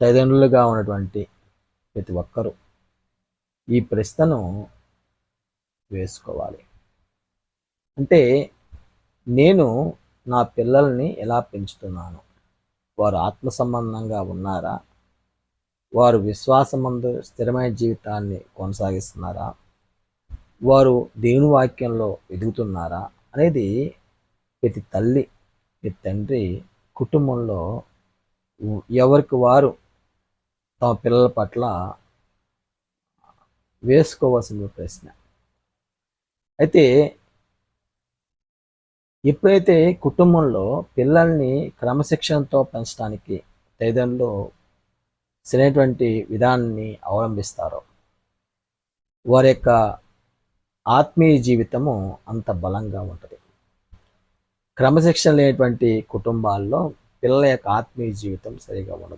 తల్లిదండ్రులుగా ఉన్నటువంటి ప్రతి ఒక్కరూ ఈ ప్రశ్నను వేసుకోవాలి. అంటే నేను నా పిల్లల్ని ఎలా పెంచుతున్నాను? వారు ఆత్మ సంబంధంగా ఉన్నారా? వారు విశ్వాసమందు స్థిరమైన జీవితాన్ని కొనసాగిస్తున్నారా? వారు దేవుని వాక్యంలో ఎదుగుతున్నారా? అనేది ప్రతి తల్లి ప్రతి తండ్రి కుటుంబంలో ఎవరికి వారు తమ పిల్లల పట్ల వేసుకోవాల్సిన ప్రశ్న. అయితే ఎప్పుడైతే కుటుంబంలో పిల్లల్ని క్రమశిక్షణతో పెంచడానికి తల్లిదండ్రులు సరైనటువంటి విధానాన్ని అవలంబిస్తారో వారి యొక్క ఆత్మీయ జీవితము అంత బలంగా ఉంటుంది. క్రమశిక్షణ లేనటువంటి కుటుంబాల్లో పిల్లల యొక్క ఆత్మీయ జీవితం సరిగా ఉండదు.